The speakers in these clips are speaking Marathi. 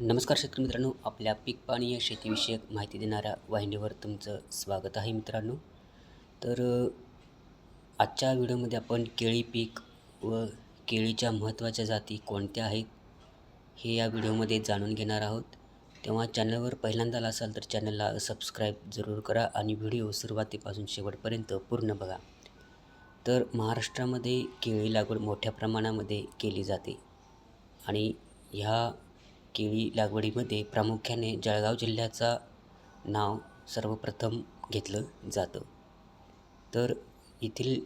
नमस्कार शेतकरी मित्रांनो आपल्या पीक पाणी या शेतीविषयक माहिती देणाऱ्या वाहिनीवर तुमचं स्वागत आहे मित्रांनो. तर आजच्या व्हिडिओमध्ये आपण केळी पीक व केळीच्या महत्त्वाच्या जाती कोणत्या आहेत हे या व्हिडिओमध्ये जाणून घेणार आहोत. तेव्हा चॅनलवर पहिल्यांदा आला असाल तर चॅनलला सबस्क्राईब जरूर करा आणि व्हिडिओ सुरुवातीपासून शेवटपर्यंत पूर्ण बघा. तर महाराष्ट्रामध्ये केळी लागवड मोठ्या प्रमाणामध्ये केली जाते आणि ह्या केळी लागवडीमध्ये प्रामुख्याने जळगाव जिल्ह्याचा नाव सर्वप्रथम घेतलं जातं. तर येथील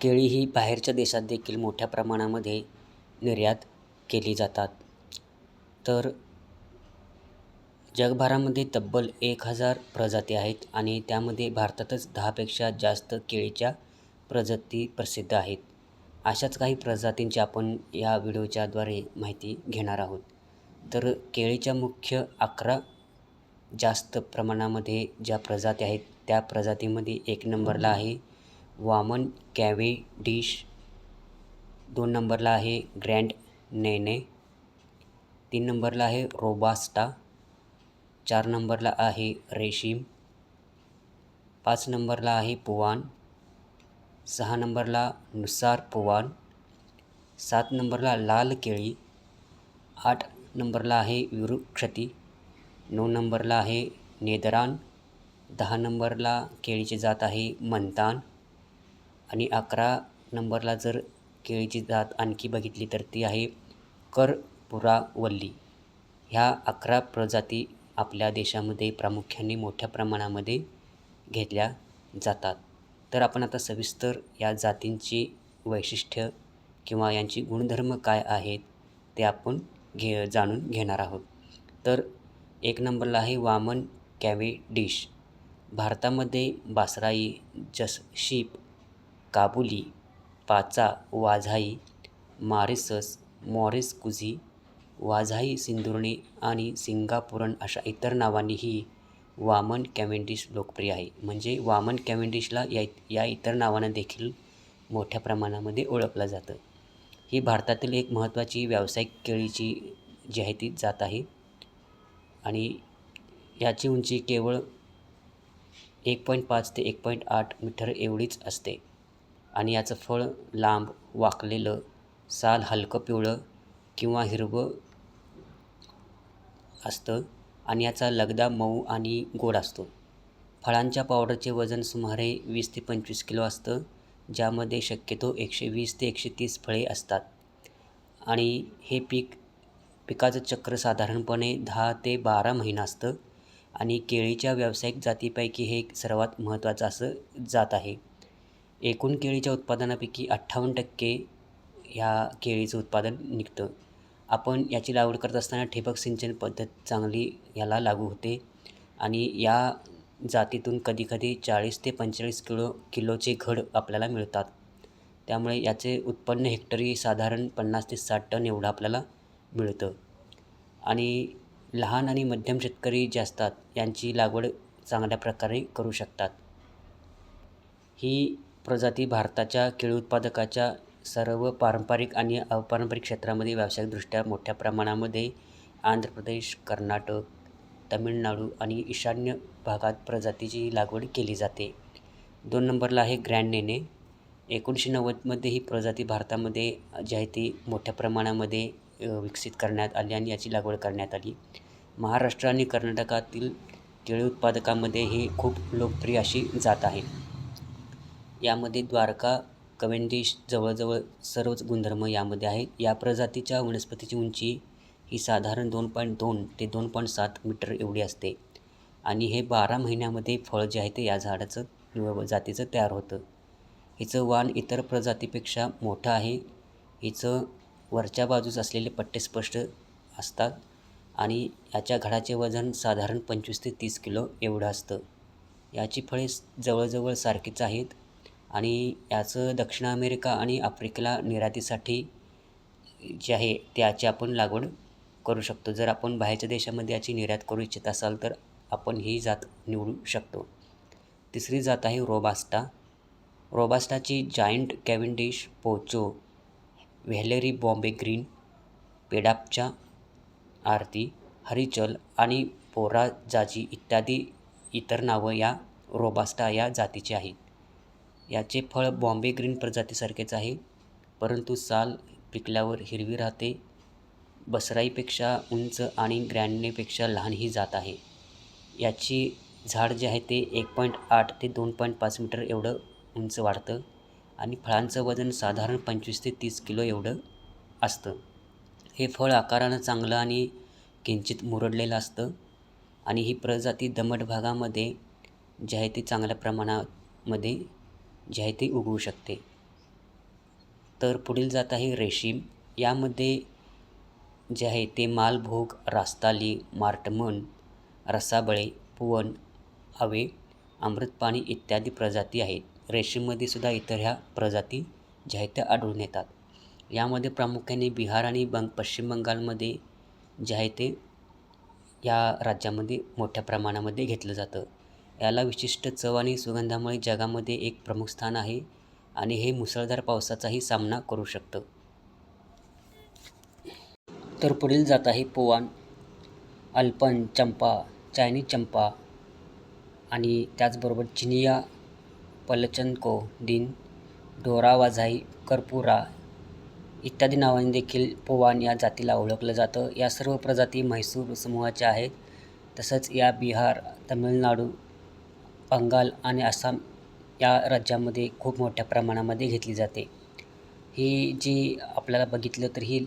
केळी ही बाहेरच्या देशात देखील मोठ्या प्रमाणामध्ये निर्यात केली जातात. तर जगभरामध्ये तब्बल एक हजार प्रजाती आहेत आणि त्यामध्ये भारतातच दहापेक्षा जास्त केळीच्या प्रजाती प्रसिद्ध आहेत. अशाच काही प्रजातींची आपण या व्हिडिओच्याद्वारे माहिती घेणार आहोत. तर केळीच्या मुख्य अकरा जास्त प्रमाणामध्ये ज्या प्रजाती आहेत त्या प्रजातीमध्ये एक नंबरला आहे वामन कॅवे डिश दोन नंबरला आहे ग्रँड नेने तीन नंबरला आहे रोबास्टा चार नंबरला आहे रेशीम पाच नंबरला आहे पुवान सहा नंबरला नुसार पुवान सात नंबरला लाल केळी आठ नंबरला आहे विरुक्षती नऊ नंबरला आहे नेदरान दहा नंबरला केळीची जात आहे मंतान आणि अकरा नंबरला जर केळीची जात आणखी बघितली तर ती आहे करपुरावल्ली. ह्या अकरा प्रजाती आपल्या देशामध्ये प्रामुख्याने मोठ्या प्रमाणामध्ये घेतल्या जातात. तर आपण आता सविस्तर या जातींची वैशिष्ट्य किंवा यांची गुणधर्म काय आहेत ते आपण घे जाणून घेणार आहोत. तर एक नंबरला आहे वामन कॅवे डिश. भारतामध्ये बासराई जसशीप काबुली पाचा वाझाई मारिसस मॉरिस कुझी वाझाई सिंदुर्णी आणि सिंगापुरण अशा इतर नावांनी ही वामन कॅव्हेंडिश लोकप्रिय आहे. म्हणजे वामन कॅव्हेंडिशला या या इतर नावानं देखील मोठ्या प्रमाणामध्ये ओळखलं जातं. ही भारतातील एक महत्त्वाची व्यावसायिक केळीची जी आहे ती जात आहे. आणि याची उंची केवळ एक पॉईंट पाच ते एक पॉईंट आठ मीटर एवढीच असते. आणि याचं फळ लांब वाकलेलं साल हलकं पिवळं किंवा हिरवं असतं. आणि याचा लगदा मऊ आणि गोड असतो. फळांच्या पावडरचे वजन सुमारे वीस ते पंचवीस किलो असतं ज्यामध्ये शक्यतो एकशे वीस ते एकशे तीस फळे असतात. आणि हे पीक पिकाचं चक्र साधारणपणे दहा ते बारा महिना असतं आणि केळीच्या व्यावसायिक जातीपैकी हे एक सर्वात महत्त्वाचं असं जात आहे. एकूण केळीच्या उत्पादनापैकी अठ्ठावन्न टक्के ह्या केळीचं उत्पादन निघतं. आपण याची लागवड करत असताना ठिबक सिंचन पद्धत चांगली याला लागू होते. आणि या जातीतून कधीकधी चाळीस ते पंचेचाळीस किलो किलोचे घड आपल्याला मिळतात. त्यामुळे याचे उत्पन्न हेक्टरी साधारण पन्नास ते साठ टन एवढं आपल्याला मिळतं. आणि लहान आणि मध्यम शेतकरी जे असतात यांची लागवड चांगल्या प्रकारे करू शकतात. ही प्रजाती भारताच्या केळी उत्पादकाच्या सर्व पारंपरिक आणि अपारंपरिक क्षेत्रामध्ये व्यावसायिकदृष्ट्या मोठ्या प्रमाणामध्ये आंध्र प्रदेश कर्नाटक तमिळनाडू आणि ईशान्य भागात प्रजातीची लागवड केली जाते. दोन नंबरला आहे ग्रँड नेने एकोणीसशे नव्वदमध्ये ही प्रजाती भारतामध्ये जी आहे ती मोठ्या प्रमाणामध्ये विकसित करण्यात आली आणि याची लागवड करण्यात आली. महाराष्ट्र आणि कर्नाटकातील केळी उत्पादकामध्ये ही खूप लोकप्रिय अशी जात आहे. यामध्ये द्वारका कवेंडिश जवळजवळ सर्वच गुणधर्म यामध्ये आहेत या प्रजातीच्या वनस्पतीची उंची ही साधारण दोन पॉईंट दोन ते दोन पॉईंट सात मीटर एवढी असते. आणि हे बारा महिन्यामध्ये फळ जे आहे ते या झाडाचं जातीचं तयार होतं. हिचं वाण इतर प्रजातीपेक्षा मोठं आहे. हिचं वरच्या बाजूस असलेले पट्टे स्पष्ट असतात आणि याच्या घडाचे वजन साधारण पंचवीस ते तीस किलो एवढं असतं. याची फळे जवळजवळ सारखीच आहेत. आणि याचं दक्षिण अमेरिका आणि आफ्रिकेला निर्यातीसाठी जे आहे त्याची आपण लागवड करू शकतो. जर आपण बाहेरच्या देशामध्ये याची निर्यात करू इच्छित असाल तर आपण ही जात निवडू शकतो. तिसरी जात आहे रोबास्टा. रोबास्टाची जायंट कॅव्हेंडिश पोचो व्हॅलेरी बॉम्बे ग्रीन पेडापच्या आरती हरिचल आणि पोरा जाजी इत्यादी इतर नावं या रोबास्टा या जातीची आहेत. याचे फळ बॉम्बे ग्रीन प्रजातीसारखेच आहे. परंतु साल पिकल्यावर हिरवी राहते. बसराईपेक्षा उंच आणि ग्रँडनेपेक्षा लहान ही जात आहे. याची झाड जे आहे ते एक पॉईंट आठ ते दोन पॉईंट पाच मीटर एवढं उंच वाढतं आणि फळांचं वजन साधारण पंचवीस ते तीस किलो एवढं असतं. हे फळ आकारानं चांगलं आणि किंचित मुरडलेलं असतं आणि ही प्रजाती दमट भागामध्ये जे आहे ते चांगल्या प्रमाणामध्ये जे आहे ते उगवू शकते. तर पुढील जात आहे रेशीम. यामध्ये जे आहे ते मालभोग रास्ताली मार्टमन रसाबळे पुवन हवे अमृतपाणी इत्यादी प्रजाती आहेत. रेशीममध्ये सुद्धा इतर ह्या प्रजाती ज्या आहेत त्या आढळून येतात. यामध्ये प्रामुख्याने बिहार आणि बंग पश्चिम बंगालमध्ये जे आहे ते या राज्यामध्ये मोठ्या प्रमाणामध्ये घेतलं जातं. याला विशिष्ट चव आणि सुगंधामुळे जगामध्ये एक प्रमुख स्थान आहे आणि हे मुसळधार पावसाचाही सामना करू शकतं. तर पुढील जात आहे पोवान अल्पन चंपा चायनीज चंपा आणि त्याचबरोबर चिनिया पलचनको दिन डोरावाझाई कर्पुरा इत्यादी नावांनी देखील पोवान या जातीला ओळखलं जातं. या सर्व प्रजाती म्हैसूर समूहाच्या आहेत. तसंच या बिहार तमिळनाडू बंगाल आणि आसाम या राज्यामध्ये खूप मोठ्या प्रमाणामध्ये घेतली जाते. ही जी आपल्याला बघितलं तर ही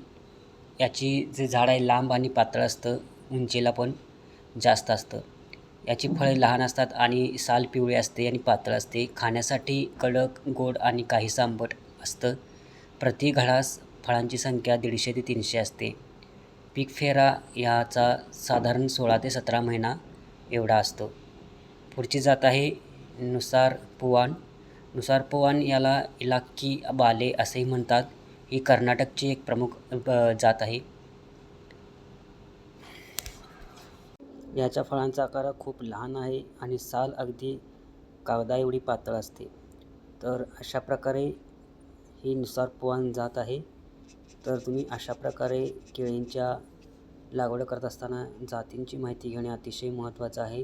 याची जे झाड आहे लांब आणि पातळ असतं उंचीला पण जास्त असतं. याची फळे लहान असतात आणि साल पिवळी असते आणि पातळ असते. खाण्यासाठी कडक गोड आणि काही आंबट असतं. प्रति घडास फळांची संख्या दीडशे ते तीनशे असते. पीक फेरा याचा साधारण सोळा ते सतरा महिना एवढा असतो. पुढची जात आहे नुसार पुवान. नुसार पुवान याला इलाक्की बाले असेही म्हणतात. ही कर्नाटकची एक प्रमुख जात आहे. याच्या फळांचा आकार खूप लहान आहे आणि साल अगदी कागदा एवढी पातळ असते. तर अशा प्रकारे ही नुसार पुवान जात आहे. तर तुम्ही अशा प्रकारे केळींच्या लागवड करत असताना जातींची माहिती घेणे अतिशय महत्त्वाचं आहे.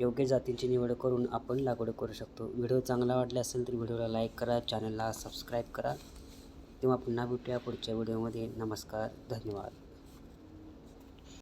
योग्य जातींची निवड करून आपण लागवड करू शकतो. व्हिडिओ चांगला वाटला असेल तर व्हिडिओला लाईक करा चॅनलला सबस्क्राईब करा. तेव्हा पुन्हा भेटूया पुढच्या व्हिडिओमध्ये. नमस्कार धन्यवाद.